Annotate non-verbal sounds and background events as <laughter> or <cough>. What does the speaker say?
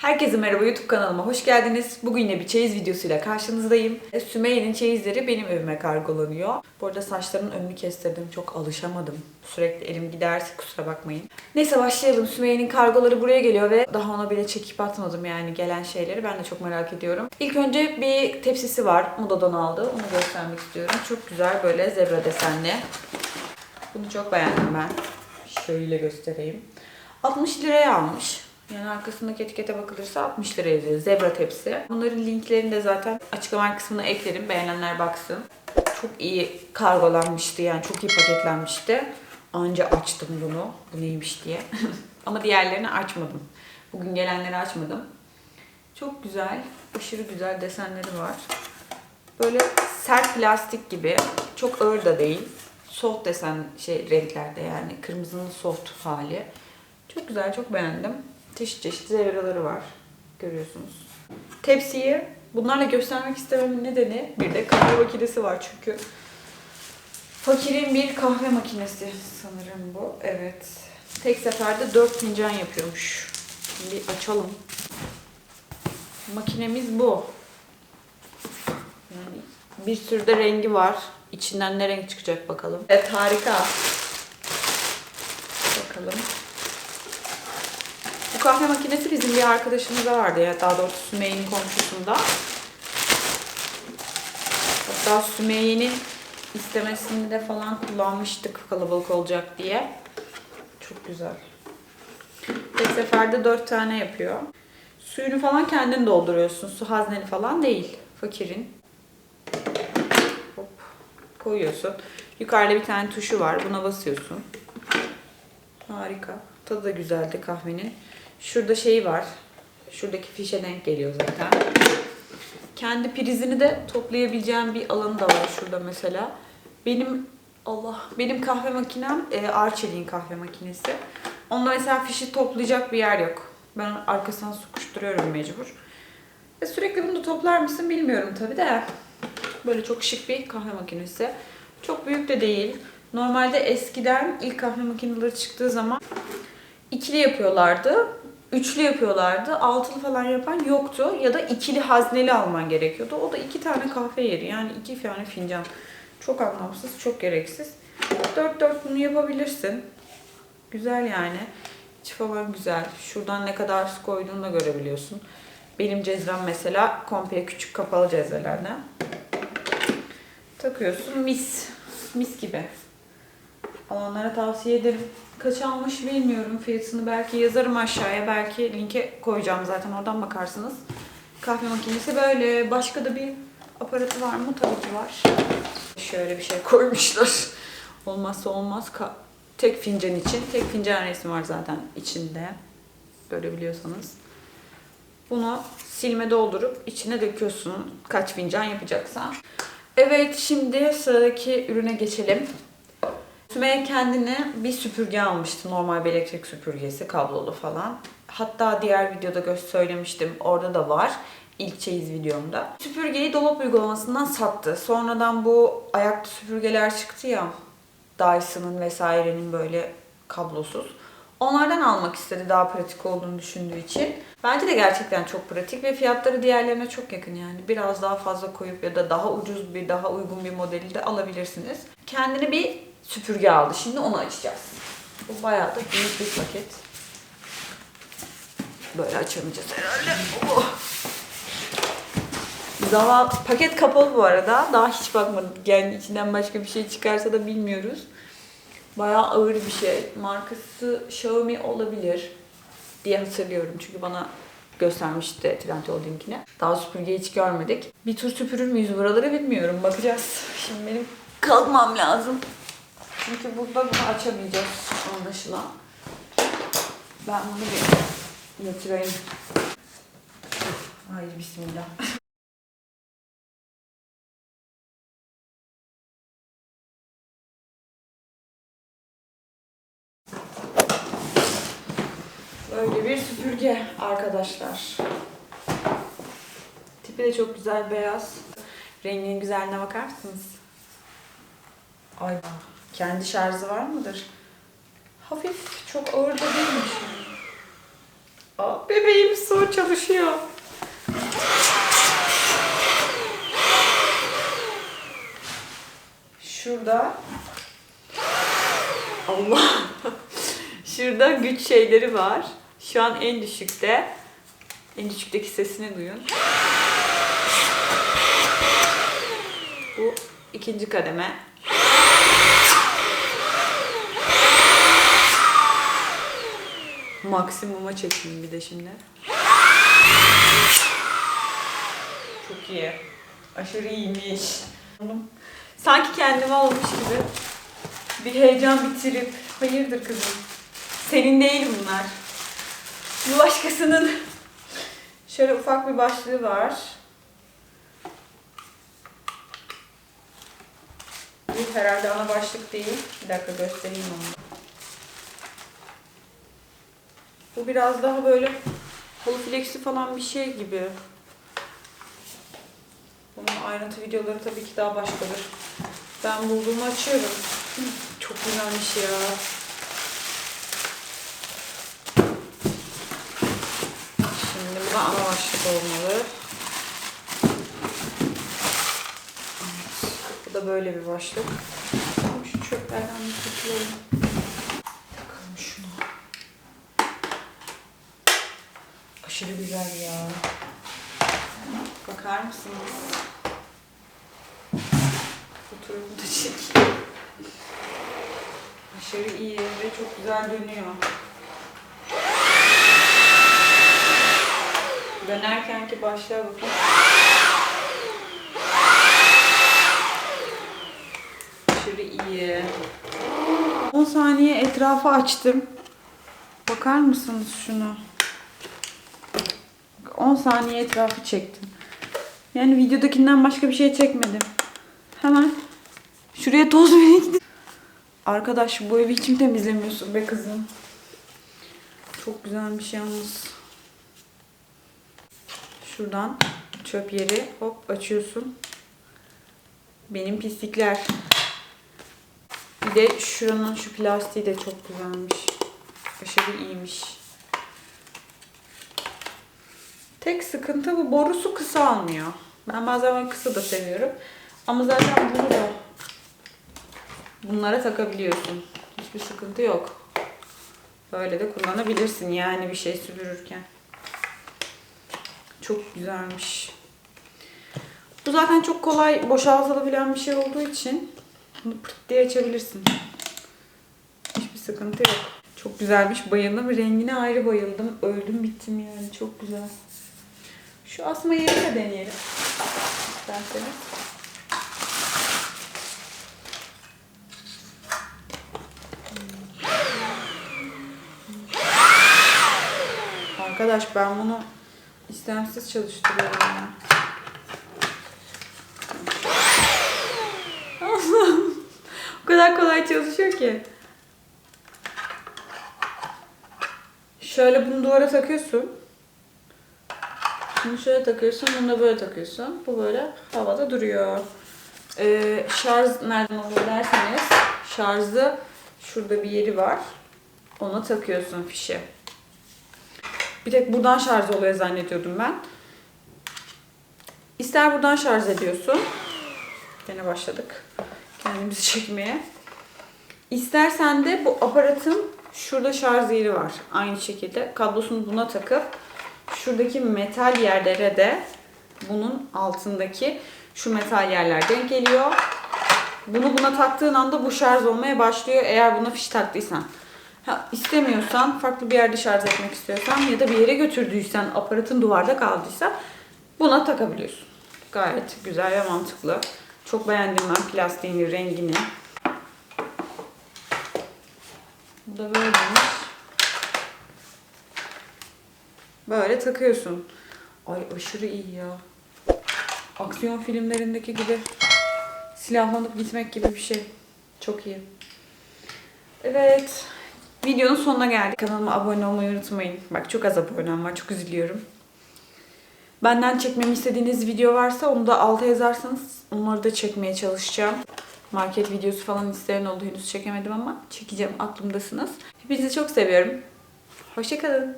Herkese merhaba YouTube kanalıma hoş geldiniz. Bugün yine bir çeyiz videosuyla karşınızdayım. E, Sümeyye'nin çeyizleri benim evime kargolanıyor. Bu arada saçlarımın önünü kestirdim. Çok alışamadım. Sürekli elim giderse kusura bakmayın. Neyse başlayalım. Sümeyye'nin kargoları buraya geliyor ve daha ona bile çekip atmadım yani gelen şeyleri. Ben de çok merak ediyorum. İlk önce bir tepsisi var. Moda'dan aldı. Onu göstermek istiyorum. Çok güzel böyle zebra desenli. Bunu çok beğendim ben. Şöyle göstereyim. 60 liraya almış. Yani arkasındaki etikete bakılırsa 60 lira yazıyor. Zebra tepsi. Bunların linklerini de zaten açıklama kısmına eklerim. Beğenenler baksın. Çok iyi kargolanmıştı yani çok iyi paketlenmişti. Anca açtım bunu. Bu neymiş diye. <laughs> Ama diğerlerini açmadım. Bugün gelenleri açmadım. Çok güzel. Aşırı güzel desenleri var. Böyle sert plastik gibi. Çok ağır da değil. Soft desen şey renklerde yani. Kırmızının soft hali. Çok güzel, çok beğendim. Çeşit çeşit zevraları var. Görüyorsunuz. Tepsiyi bunlarla göstermek istememin nedeni bir de kahve makinesi var çünkü. Fakirin bir kahve makinesi sanırım bu. Evet. Tek seferde 4 fincan yapıyormuş. Şimdi açalım. Makinemiz bu. Yani bir sürü de rengi var. İçinden ne renk çıkacak bakalım. Evet harika. Bakalım. Bu kahve makinesi bizim bir arkadaşımızda vardı ya. Daha doğrusu Sümeyye'nin komşusunda. Hatta Sümeyye'nin istemesini de falan kullanmıştık kalabalık olacak diye. Çok güzel. Tek seferde dört tane yapıyor. Suyunu falan kendin dolduruyorsun. Su hazneli falan değil. Fakirin. Hop. Koyuyorsun. Yukarıda bir tane tuşu var. Buna basıyorsun. Harika. Tadı da güzeldi kahvenin. Şurada şey var. Şuradaki fişe denk geliyor zaten. Kendi prizini de toplayabileceğim bir alanı da var şurada mesela. Benim Allah benim kahve makinem e, Arçelik'in kahve makinesi. Onda mesela fişi toplayacak bir yer yok. Ben arkasına sokuşturuyorum mecbur. Ve sürekli bunu toplar mısın bilmiyorum tabi de. Böyle çok şık bir kahve makinesi. Çok büyük de değil. Normalde eskiden ilk kahve makineleri çıktığı zaman ikili yapıyorlardı. Üçlü yapıyorlardı. Altılı falan yapan yoktu. Ya da ikili hazneli alman gerekiyordu. O da iki tane kahve yeri. Yani iki tane fincan. Çok anlamsız, çok gereksiz. Dört dört bunu yapabilirsin. Güzel yani. İçi falan güzel. Şuradan ne kadar su koyduğunu da görebiliyorsun. Benim cezvem mesela komple küçük kapalı cezvelerden. Takıyorsun mis. Mis gibi. Alanlara tavsiye ederim. Kaç almış bilmiyorum fiyatını. Belki yazarım aşağıya. Belki linke koyacağım zaten. Oradan bakarsınız. Kahve makinesi böyle. Başka da bir aparatı var mı? Tabii ki var. Şöyle bir şey koymuşlar. Olmazsa olmaz. Tek fincan için. Tek fincan resmi var zaten içinde. Görebiliyorsanız. Bunu silme doldurup içine döküyorsun. Kaç fincan yapacaksan. Evet şimdi sıradaki ürüne geçelim. Sümeyye kendine bir süpürge almıştı. Normal bir elektrik süpürgesi, kablolu falan. Hatta diğer videoda göz söylemiştim. Orada da var. İlk çeyiz videomda. Süpürgeyi dolap uygulamasından sattı. Sonradan bu ayaklı süpürgeler çıktı ya. Dyson'ın vesairenin böyle kablosuz. Onlardan almak istedi daha pratik olduğunu düşündüğü için. Bence de gerçekten çok pratik ve fiyatları diğerlerine çok yakın yani. Biraz daha fazla koyup ya da daha ucuz bir, daha uygun bir modeli de alabilirsiniz. Kendine bir süpürge aldı. Şimdi onu açacağız. Bu bayağı da büyük bir paket. Böyle açamayacağız herhalde. Oh. Daha paket kapalı bu arada. Daha hiç bakmadık. Yani içinden başka bir şey çıkarsa da bilmiyoruz. Bayağı ağır bir şey. Markası Xiaomi olabilir diye hatırlıyorum. Çünkü bana göstermişti Trendyol'dinkine. Daha süpürgeyi hiç görmedik. Bir tur süpürür müyüz buraları bilmiyorum. Bakacağız. Şimdi benim kalkmam lazım. Çünkü burada bunu açamayacağız anlaşılan. Ben bunu bir götüreyim. Haydi bismillah. Böyle bir süpürge arkadaşlar. Tipi de çok güzel beyaz. Renginin güzelliğine bakar mısınız? Ay kendi şarjı var mıdır? Hafif çok ağır da değilmiş. Aa, bebeğim su çalışıyor. Şurada Allah. Şurada güç şeyleri var. Şu an en düşükte. En düşükteki sesini duyun. Bu ikinci kademe. Maksimuma çekeyim bir de şimdi. Çok iyi. Aşırı iyiymiş. Sanki kendime olmuş gibi bir heyecan bitirip hayırdır kızım senin değil bunlar. Bu başkasının <laughs> şöyle ufak bir başlığı var. Bu herhalde ana başlık değil. Bir dakika göstereyim onu. Bu biraz daha böyle holoflexli falan bir şey gibi. Bunun ayrıntı videoları tabii ki daha başkadır. Ben bulduğumu açıyorum. Çok güzelmiş ya. Şimdi bu da ana başlık olmalı. Bu da böyle bir başlık. Şu çöplerden bir kurtulalım. Takalım şunu. Aşırı güzel ya. Bakar mısınız? Fotoğrafını da çekeyim. Aşırı iyi ve çok güzel dönüyor. Dönerkenki başlığa bakın. Aşırı iyi. 10 saniye etrafı açtım. Bakar mısınız şunu? 10 saniye etrafı çektim. Yani videodakinden başka bir şey çekmedim. Hemen şuraya toz vereyim gidip. Arkadaş bu evi hiç mi temizlemiyorsun be kızım? Çok güzelmiş yalnız. Şuradan çöp yeri hop açıyorsun. Benim pislikler. Bir de şuranın şu plastiği de çok güzelmiş. Aşırı iyiymiş. Tek sıkıntı bu borusu kısa almıyor. Ben bazen böyle kısa da seviyorum. Ama zaten bunu da bunlara takabiliyorsun. Hiçbir sıkıntı yok. Böyle de kullanabilirsin yani bir şey süpürürken. Çok güzelmiş. Bu zaten çok kolay boşaltılabilen bir şey olduğu için bunu pırt diye açabilirsin. Hiçbir sıkıntı yok. Çok güzelmiş. Bayıldım. Rengine ayrı bayıldım. Öldüm bittim yani. Çok güzel. Şu asma yerini de deneyelim. İsterseniz. Arkadaş ben bunu istemsiz çalıştırıyorum ya. <laughs> o kadar kolay çalışıyor ki. Şöyle bunu duvara takıyorsun. Bunu şöyle takıyorsun, bunu da böyle takıyorsun. Bu böyle havada duruyor. Ee, şarj nereden oluyor derseniz, şarjı şurada bir yeri var. Ona takıyorsun fişi. Bir tek buradan şarj oluyor zannediyordum ben. İster buradan şarj ediyorsun. Gene başladık. Kendimizi çekmeye. İstersen de bu aparatın şurada şarj yeri var. Aynı şekilde kablosunu buna takıp şuradaki metal yerlere de bunun altındaki şu metal yerler denk geliyor. Bunu buna taktığın anda bu şarj olmaya başlıyor eğer buna fiş taktıysan. Ha, istemiyorsan, farklı bir yerde şarj etmek istiyorsan ya da bir yere götürdüysen, aparatın duvarda kaldıysa buna takabiliyorsun. Gayet güzel ve mantıklı. Çok beğendim ben plastiğin rengini. Bu da böyleymiş. Böyle takıyorsun. Ay aşırı iyi ya. Aksiyon filmlerindeki gibi silahlanıp gitmek gibi bir şey. Çok iyi. Evet. Videonun sonuna geldik. Kanalıma abone olmayı unutmayın. Bak çok az abonem var. Çok üzülüyorum. Benden çekmemi istediğiniz video varsa onu da alta yazarsanız onları da çekmeye çalışacağım. Market videosu falan isteyen oldu. Henüz çekemedim ama çekeceğim. Aklımdasınız. Hepinizi çok seviyorum. Hoşçakalın.